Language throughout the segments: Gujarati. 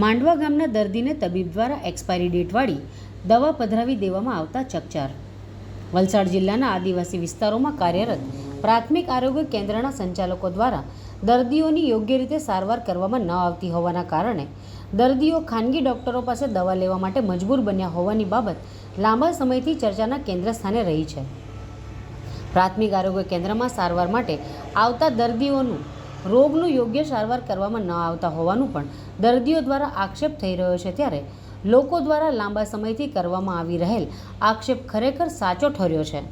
માંડવા ગામના દર્દીને તબીબ દ્વારા એક્સપાયરી ડેટવાળી દવા પધરાવી દેવામાં આવતા ચકચાર. વલસાડ જિલ્લાના આદિવાસી વિસ્તારોમાં કાર્યરત પ્રાથમિક આરોગ્ય કેન્દ્રના સંચાલકો દ્વારા દર્દીઓની યોગ્ય રીતે સારવાર કરવામાં ન આવતી હોવાના કારણે દર્દીઓ ખાનગી ડોક્ટરો પાસે દવા લેવા માટે મજબૂર બન્યા હોવાની બાબત લાંબા સમયથી ચર્ચાના કેન્દ્ર સ્થાને રહી છે. પ્રાથમિક આરોગ્ય કેન્દ્રમાં સારવાર માટે આવતા દર્દીઓનું, રોગનું યોગ્ય સારવાર કરવામાં ન આવતા હોવાનું પણ દર્દીઓ દ્વારા આક્ષેપ થઈ રહ્યો છે ત્યારે લોકો દ્વારા લાંબા સમયથી કરવામાં આવી રહેલ આક્ષેપ ખરેખર સાચો ઠર્યો છે.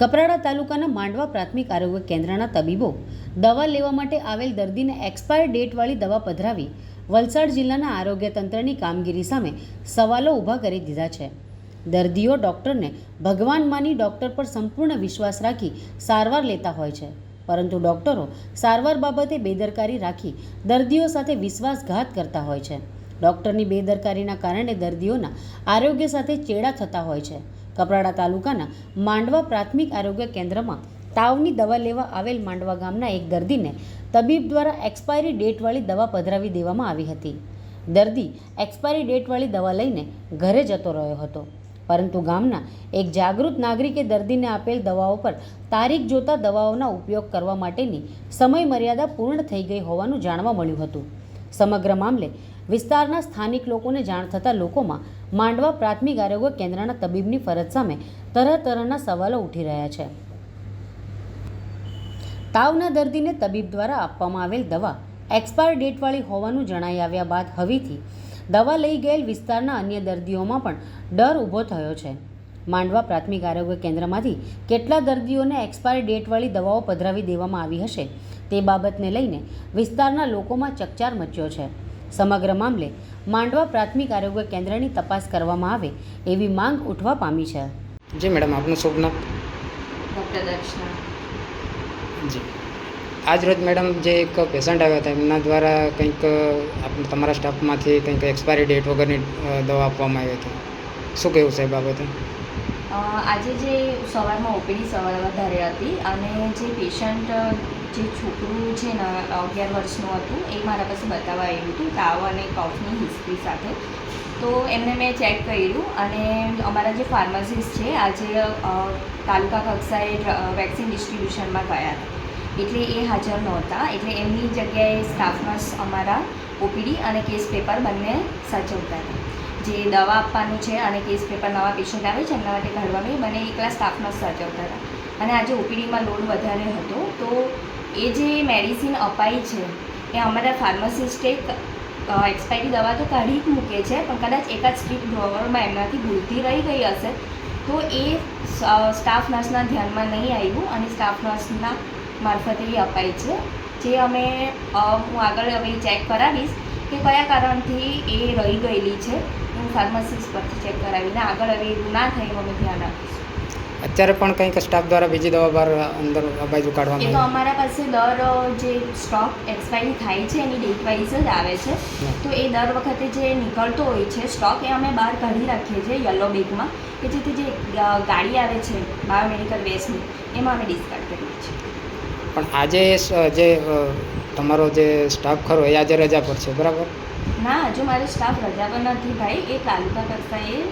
કપરાડા તાલુકાના માંડવા પ્રાથમિક આરોગ્ય કેન્દ્રના તબીબો દવા લેવા માટે આવેલ દર્દીને એક્સપાયર ડેટવાળી દવા પધરાવી વલસાડ જિલ્લાના આરોગ્ય તંત્રની કામગીરી સામે સવાલો ઊભા કરી દીધા છે. દર્દીઓ ડૉક્ટરને ભગવાન માની ડૉક્ટર પર સંપૂર્ણ વિશ્વાસ રાખી સારવાર લેતા હોય છે. પરંતુ ડૉક્ટરો સારવાર બાબતે બેદરકારી રાખી દર્દીઓ સાથે વિશ્વાસઘાત કરતા હોય છે. ડૉક્ટરની બેદરકારીના કારણે દર્દીઓના આરોગ્ય સાથે ચેડા થતા હોય છે. કપરાડા તાલુકાના માંડવા પ્રાથમિક આરોગ્ય કેન્દ્રમાં તાવની દવા લેવા આવેલ માંડવા ગામના એક દર્દીને તબીબ દ્વારા એક્સપાયરી ડેટવાળી દવા પધરાવી દેવામાં આવી હતી. દર્દી એક્સપાયરી ડેટવાળી દવા લઈને ઘરે જતો રહ્યો હતો. પરંતુ ગામના એક જાગૃત નાગરિકે દર્દીને આપેલ દવાઓ પર તારીખ જોતા દવાઓના ઉપયોગ કરવા માટેની સમય મર્યાદા પૂર્ણ થઈ ગઈ હોવાનું જાણવા મળ્યું હતું. સમગ્ર મામલે વિસ્તારના સ્થાનિક લોકોને જાણ થતાં લોકોમાં માંડવા પ્રાથમિક આરોગ્ય કેન્દ્રના તબીબની ફરજ સામે તરહ તરહના સવાલો ઉઠી રહ્યા છે. તાવના દર્દીને તબીબ દ્વારા આપવામાં આવેલ દવા એક્સપાયર ડેટવાળી હોવાનું જણાઈ આવ્યા બાદ હવેથી દવા લઈ ગયેલ વિસ્તારના અન્ય દર્દીઓમાં પણ ડર ઊભો થયો છે. માંડવા પ્રાથમિક આરોગ્ય કેન્દ્રમાંથી કેટલા દર્દીઓને એક્સપાયરી ડેટવાળી દવાઓ પધરાવી દેવામાં આવી હશે તે બાબતને લઈને વિસ્તારના લોકોમાં ચકચાર મચ્યો છે. સમગ્ર મામલે માંડવા પ્રાથમિક આરોગ્ય કેન્દ્રની તપાસ કરવામાં આવે એવી માંગ ઉઠવા પામી છે. જી મેડમ આપનું શુભ નામ? ડૉક્ટર દક્ષિણા. જી. આજ રોજ મેડમ જે એક પેશન્ટ આવ્યા હતા, એમના દ્વારા કંઈક તમારા સ્ટાફમાંથી કંઈક એક્સપાયરી ડેટ વગરની દવા આપવામાં આવી હતી. શું કહેવું સાહેબ બાબતે? આજે જે સવારમાં ઓપીડી સવાર વધારે હતી અને જે પેશન્ટ જે છોકરું છે ને, અગિયાર વર્ષનું હતું, એ મારા પાસે બતાવવા આવ્યું હતું, તાવ અને કફની હિસ્ટ્રી સાથે. તો એમને મેં ચેક કર્યું અને અમારા જે ફાર્માસિસ્ટ છે, આજે તાલુકા કક્ષાએ વેક્સિન ડિસ્ટ્રીબ્યુશનમાં ગયા હતા. એટલે એ હાજર નહોતા. એટલે એમની જગ્યાએ સ્ટાફ નર્સ અમારા ઓપીડી અને કેસ પેપર બંને સાચવતા હતા. જે દવા આપવાનું છે અને કેસ પેપર નવા પેશન્ટ આવે છે, એમના માટે કાઢવાનું એ બંને એકલા સ્ટાફ નર્સ સાચવતા હતા. અને આજે ઓપીડીમાં લોડ વધારે હતો, તો એ જે મેડિસિન અપાઈ છે, એ અમારા ફાર્માસિસ્ટે એક્સપાયરી દવા તો કાઢી જ મૂકે છે, પણ કદાચ એકાદ સ્ટ્રીપ ડ્રોવરમાં એમનાથી ભૂલથી રહી ગઈ હશે, તો એ સ્ટાફ નર્સના ધ્યાનમાં નહીં આવ્યું અને સ્ટાફ નર્સના મારફતે એ અપાય છે. જે અમે હું આગળ હવે ચેક કરાવીશ કે કયા કારણથી એ રહી ગયેલી છે. હું ફાર્મસિસ્ટ પરથી ચેક કરાવીને આગળ હવે એવું ના થાય અમે ધ્યાન આપીશું. અત્યારે પણ કંઈક સ્ટાફ દ્વારા બીજી દવા બહાર અંદર બાજુ એ તો અમારા પાસે દર જે સ્ટોક એક્સપાયરી થાય છે એની ડેટ વાઇઝ જ આવે છે. તો એ દર વખતે જે નીકળતો હોય છે સ્ટોક એ અમે બહાર કાઢી રાખીએ છીએ યલો બેગમાં કે જેથી જે ગાડી આવે છે બાયોમેડિકલ વેસ્ટની એમાં અમે ડિસ્કાર્ડ કરીએ છીએ. પણ આજે જે તમારો જે સ્ટાફ ખરો એ આજે રજા પર છે બરાબર? ના હજુ મારો સ્ટાફ રજા પર નથી ભાઈ. એ તાલુકા કક્ષાએ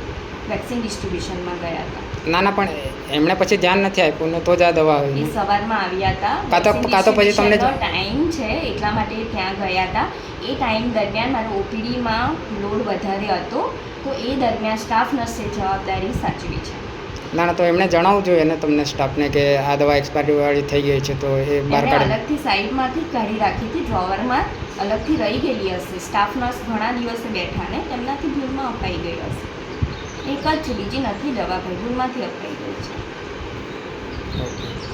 વેક્સિન ડિસ્ટ્રીબ્યુશનમાં ગયા હતા. ના ના પણ એમણે પછી ધ્યાન નથી આપ્યું ને તો જ આ દવા આવી સવારમાં આવ્યા હતા. કાં તો- કાં તો પછી તમને ટાઈમ છે એટલા માટે ત્યાં ગયા હતા. એ ટાઈમ દરમિયાન મારો ઓપીડીમાં લોડ વધારે હતો તો એ દરમિયાન સ્ટાફ નર્સે જવાબદારી સાચવી છે. ના ના તો એમણે જણાવવું જોઈએ ને તમને સ્ટાફને કે આ દવા એક્સપાયરી વાળી થઈ ગઈ છે તો એ બહાર કાઢી અલગથી સાઈડમાંથી કાઢી રાખી હતી ડ્રોવરમાં અલગથી રહી ગયેલી હશે. સ્ટાફ નર્સ ઘણા દિવસે બેઠા ને તેમનાથી ભૂલમાં અપાઈ ગઈ હશે. એક જ છે બીજી નથી દવા ભાઈ ભૂલમાંથી અપાઈ ગઈ છે. ઓકે.